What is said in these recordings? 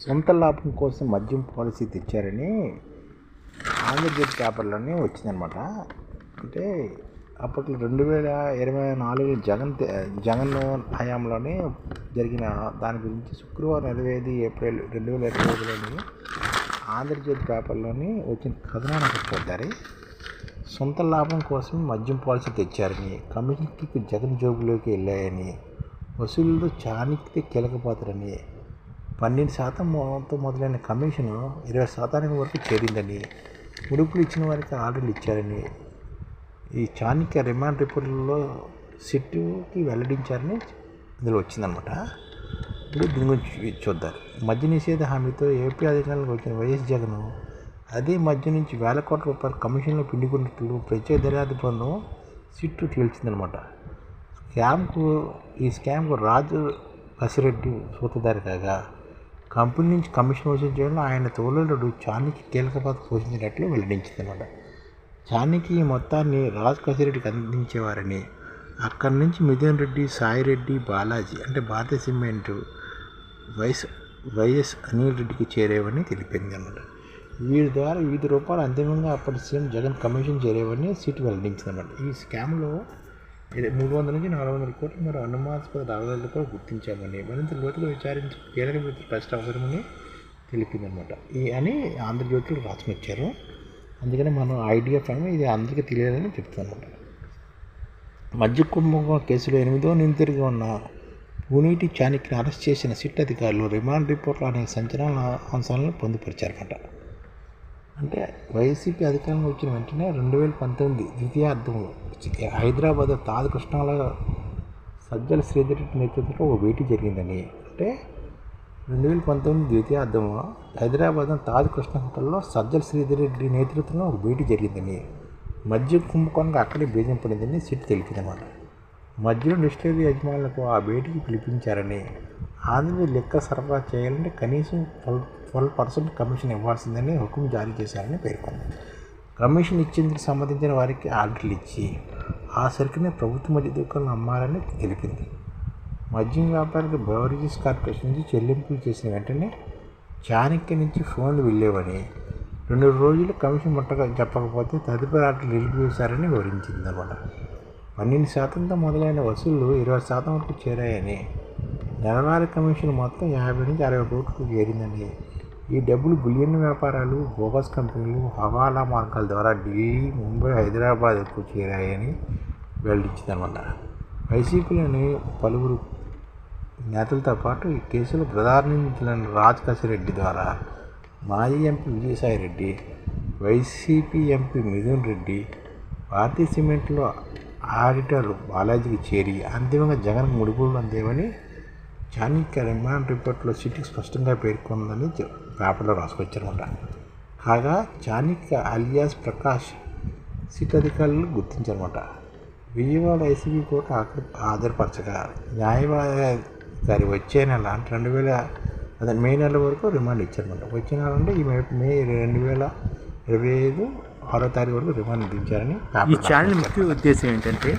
సొంత లాభం కోసం మద్యం పాలసీ తెచ్చారని ఆంధ్రజ్యోతి పేపర్లోనే వచ్చిందనమాట. అంటే అప్పట్లో రెండు వేల ఇరవై నాలుగు జగన్ జగన్ హయాంలోనే జరిగిన దాని గురించి శుక్రవారం ఇరవై ఐదు ఏప్రిల్ రెండు వేల ఇరవై ఐదులోని ఆంధ్రజ్యోతి పేపర్లోని వచ్చిన కథనానికి పొందారు. సొంత లాభం కోసం మద్యం పాలసీ తెచ్చారని కమ్యూనిటీకి జగన్ జోబులోకి వెళ్ళాయని వసూలులో చాణిక్యత కీలక పాత్రని పన్నెండు శాతం మొత్తం మొదలైన కమిషన్ ఇరవై శాతానికి వరకు చేరిందని ముడుపులు ఇచ్చిన వారికి ఆర్డర్లు ఇచ్చారని ఈ చాణక్య రిమాండ్ రిపోర్టులలో సిట్టుకి వెల్లడించారని ఇందులో వచ్చిందనమాట ఇప్పుడు దీని గురించి చూద్దాం. మద్య నిషేధ హామీతో ఏపీ అధికారులకు వచ్చిన వైఎస్ జగన్ అదే మధ్య నుంచి వేల కోట్ల రూపాయల కమిషన్లో పిండుకున్నట్లు ప్రత్యేక దర్యాప్తు బృందం సిట్టు తేల్చిందనమాట స్కామ్కు ఈ స్కామ్కు రాజు కసిరెడ్డి సూత్రధారి కాగా కంపెనీ నుంచి కమిషన్ వసూలు చేయడంలో ఆయన తోలుడు చానికి కీలక పాత్ర పోషించినట్లు వెల్లడించిందన్నమాట. చానికి ఈ మొత్తాన్ని రాజ్ కసిరెడ్డికి అందించేవారని అక్కడి నుంచి మిథున్ రెడ్డి సాయి రెడ్డి బాలాజీ అంటే Bharatiya cement Y S Y S Anil రెడ్డికి చేరేవని తెలిపింది అన్నమాట వీరి ద్వారా వివిధ రూపాయలు అంతిమంగా అప్పటి సీఎం జగన్ కమిషన్ చేరేవని సీటు వెల్లడించింది అనమాట ఈ స్కామ్లో ఇది మూడు వందల నుంచి నాలుగు వందల కోట్లు మరి అనుమానాస్పద లాభాలు కూడా గుర్తించామని మరింత లోతుగా విచారించి కీలక వ్యక్తులు ప్రశ్న అవసరమని తెలిపిందనమాట. ఈ అని ఆంధ్రజ్యోతిలో రాసుకుని అందుకని మనం ఐడియా ఫైన్ ఇది అందరికీ తెలియాలని చెప్తానమాట మధ్య కుంభకోణం కేసులో ఎనిమిదో నిందితుడిగా ఉన్న పూనీటి చాణక్యని అరెస్ట్ చేసిన సిట్ అధికారులు రిమాండ్ రిపోర్ట్లో అనేక సంచలన అంశాలను పొందుపరిచారన్నమాట. అంటే వైసీపీ అధికారంలో వచ్చిన వెంటనే రెండు వేల పంతొమ్మిది ద్వితీయార్థంలో హైదరాబాద్ తాజ్ కృష్ణాల సజ్జల శ్రీధర్ రెడ్డి నేతృత్వంలో ఒక భేటీ జరిగిందని అంటే రెండు వేల పంతొమ్మిది ద్వితీయార్థంలో హైదరాబాద్ తాజ్ కృష్ణ హోటల్లో సజ్జల శ్రీధర్ రెడ్డి నేతృత్వంలో ఒక భేటీ జరిగిందని మధ్య కుంభకోణంగా అక్కడే బీజం పడిందని సిట్ తెలిపిందన్నమాట. మధ్యలో నిష్ఠేది యజమానులకు ఆ భేటీకి పిలిపించారని ఆదివి లెక్క సరఫరా చేయాలంటే కనీసం ట్వెల్వ్ ట్వెల్వ్ పర్సెంట్ కమిషన్ ఇవ్వాల్సిందని హుకుం జారీ చేశారని పేర్కొంది. కమిషన్ ఇచ్చేందుకు సంబంధించిన వారికి ఆర్డర్లు ఇచ్చి ఆ సరుకునే ప్రభుత్వ మద్య దుకాణాలు అమ్మాలని తెలిపింది. మద్యం వ్యాపారికి బెవరేజెస్ కార్పొరేషన్ నుంచి చెల్లింపులు చేసిన వెంటనే చాణక్య నుంచి ఫోన్లు వెళ్ళేవని రెండు రోజులు కమిషన్ ముట్టగా చెప్పకపోతే తదుపరి ఆర్డర్లు నిలిపివేశారని వివరించింది అనమాట పన్నెండు శాతంతో మొదలైన వసూళ్ళు ఇరవై శాతం వరకు చేరాయని నెలవారీ కమిషన్ మొత్తం యాభై నుంచి అరవై కోట్లకు చేరిందండి. ఈ డబ్బులు బులియన్ వ్యాపారాలు బోగస్ కంపెనీలు హవాలా మార్గాల ద్వారా ఢిల్లీ ముంబై హైదరాబాద్కు చేరాయని వెల్లడించిందనమాట వైసీపీలోని పలువురు నేతలతో పాటు ఈ కేసులో ప్రధాన నిందితులైన రాజ్ కసిరెడ్డి ద్వారా మాజీ M P Vijayasai Reddy Y C P M P Mithun Reddy Bharatiya సిమెంట్లో ఆడిటర్ బాలాజీకి చేరి అంతిమంగా జగన్ ముడుపులు అందేవని చాణక్య రిమాండ్ రిపోర్ట్లో సిటీకి స్పష్టంగా పేర్కొందని పేపర్లో రాసుకొచ్చారన్నమాట. కాగా చాణక్య అలియాస్ ప్రకాష్ సిట్ అధికారులు గుర్తించారన్నమాట. విజయవాడ ఐసీబీ కోర్టు హాజరుపరచగా న్యాయవాది వచ్చే నెల అంటే రెండు వేల అదే మే నెల వరకు రిమాండ్ ఇచ్చారన్నమాట. వచ్చే నెల అంటే ఈ మే రెండు వేల ఇరవై ఐదు ఆరో తారీఖు వరకు రిమాండ్ విధించారని ఈ ఛానల్ ముఖ్య ఉద్దేశం ఏంటంటే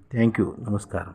थैंक यू नमस्कार